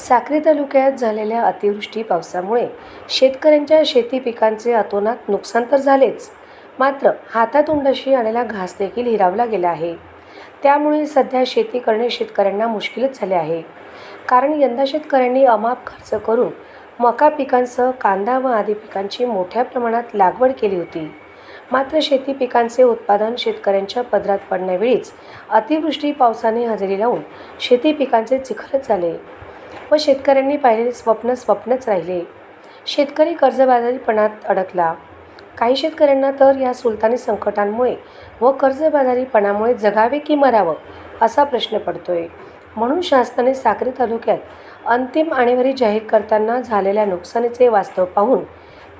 साक्री तालुक्यात झालेल्या अतिवृष्टी पावसामुळे शेतकऱ्यांच्या शेती पिकांचे अतोनात नुकसान तर झालेच. मात्र हातातोंडाशी आलेला घास देखील हिरावला गेला आहे. त्यामुळे सध्या शेती करणे शेतकऱ्यांना मुश्किलच झाले आहे. कारण यंदा शेतकऱ्यांनी अमाप खर्च करून मका पिकांसह कांदा व आदी पिकांची मोठ्या प्रमाणात लागवड केली होती. मात्र शेती पिकांचे उत्पादन शेतकऱ्यांच्या पदरात पडण्यावेळीच अतिवृष्टी पावसाने हजेरी लावून शेती पिकांचे चिखलच झाले. व शेतकऱ्यांनी पाहिलेले स्वप्न स्वप्नच राहिले. शेतकरी कर्जबाजारीपणात अडकला. काही शेतकऱ्यांना तर या सुलतानी संकटांमुळे व कर्जबाजारीपणामुळे जगावे की मरावं असा प्रश्न पडतोय. म्हणून शासनाने साक्री तालुक्यात अंतिम आणेवारी जाहीर करताना झालेल्या नुकसानीचे वास्तव पाहून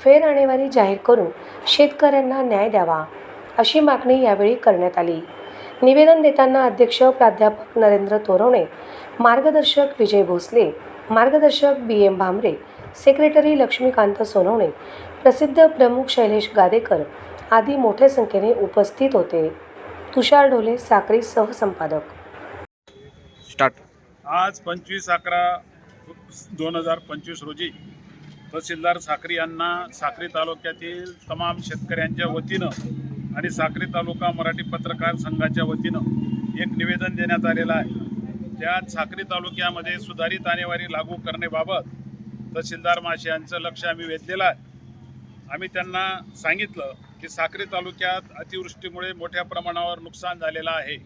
फेर आणेवारी जाहीर करून शेतकऱ्यांना न्याय द्यावा अशी मागणी यावेळी करण्यात आली. निवेदन देताना अध्यक्ष प्राध्यापक नरेंद्र तोरवणे मार्गदर्शक विजय भोसले मार्गदर्शक B M Bhamare secretary Laxmikant Sonawane प्रसिद्ध प्रमुख शैलेश गादेकर आदी मोठ्या संख्येने उपस्थित होते. तुषार ढोले साक्री सहसंपादक. स्टार्ट आज पंचवीस अकरा दोन हजार पंचवीस रोजी तहसीलदार साक्री यांना साक्री तालुक्यातील तमाम शेतकऱ्यांच्या वतीनं आणि साक्री तालुका मराठी पत्रकार संघाच्या वतीनं एक निवेदन देण्यात आलेलं आहे. त्यात साक्री तालुक्यामध्ये सुधारित आणेवारी लागू करण्याबाबत तहसीलदार माशे लक्ष आम्ही वेधलेलं आहे. आम्ही त्यांना सांगितलं की साक्री तालुक्यात अतिवृष्टीमुळे मोठ्या प्रमाणावर नुकसान झालेलं आहे.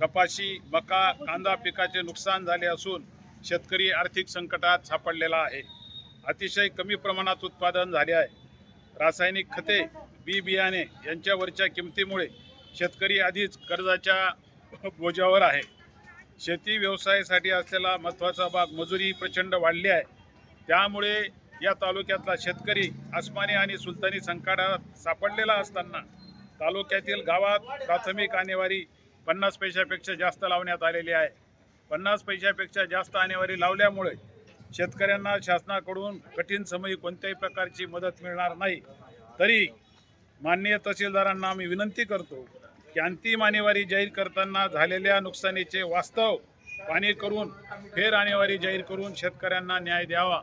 कपाशी मका कांदा पिकाचे नुकसान झाले असून शेतकरी आर्थिक संकटात सापडलेला आहे. अतिशय कमी प्रमाणात उत्पादन झाले आहे. रासायनिक खते बी बियाणे यांच्यावरच्या किमतीमुळे शेतकरी आधीच कर्जाच्या बोजावर आहे. शेती व्यवसायासाठी असलेला महत्त्वाचा भाग मजुरी प्रचंड वाढली आहे. त्यामुळे या तालुक्यातला शेतकरी आसमानी आणि सुलतानी संकटात सापडलेला असताना तालुक्यातील गावात प्राथमिक आणेवारी पन्नास पैशापेक्षा जास्त लावण्यात आलेली आहे. पन्नास पैशापेक्षा जास्त आणेवारी लावल्यामुळे शेतकऱ्यांना शासनाकडून कठीण समयी कोणत्याही प्रकारची मदत मिळणार नाही. तरी माननीय तहसीलदारांना आम्ही विनंती करतो की अंतिम आणेवारी जाहीर करताना झालेल्या नुकसानीचे वास्तव पाणी करून फेर आणेवारी जाहीर करून शेतकऱ्यांना न्याय द्यावा.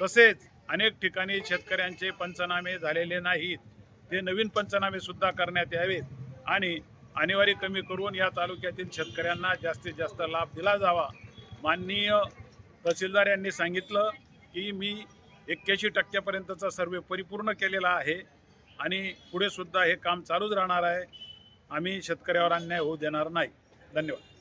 तसेच अनेक ठिकाणी शेतकऱ्यांचे पंचनामे झालेले नाहीत. ते नवीन पंचनामे सुद्धा करण्यात यावेत आणि आणेवारी कमी करून या तालुक्यातील शेतकऱ्यांना जास्तीत जास्त लाभ दिला जावा. माननीय तहसीलदार यांनी सांगितलं की मी एक्क्याऐंशी टक्क्यापर्यंतचा सर्वे परिपूर्ण केलेला आहे. आणि पुढे सुद्धा हे काम चालूच राहणार आहे. आम्ही शेतकऱ्यावर अन्याय होऊ देणार नाही. धन्यवाद.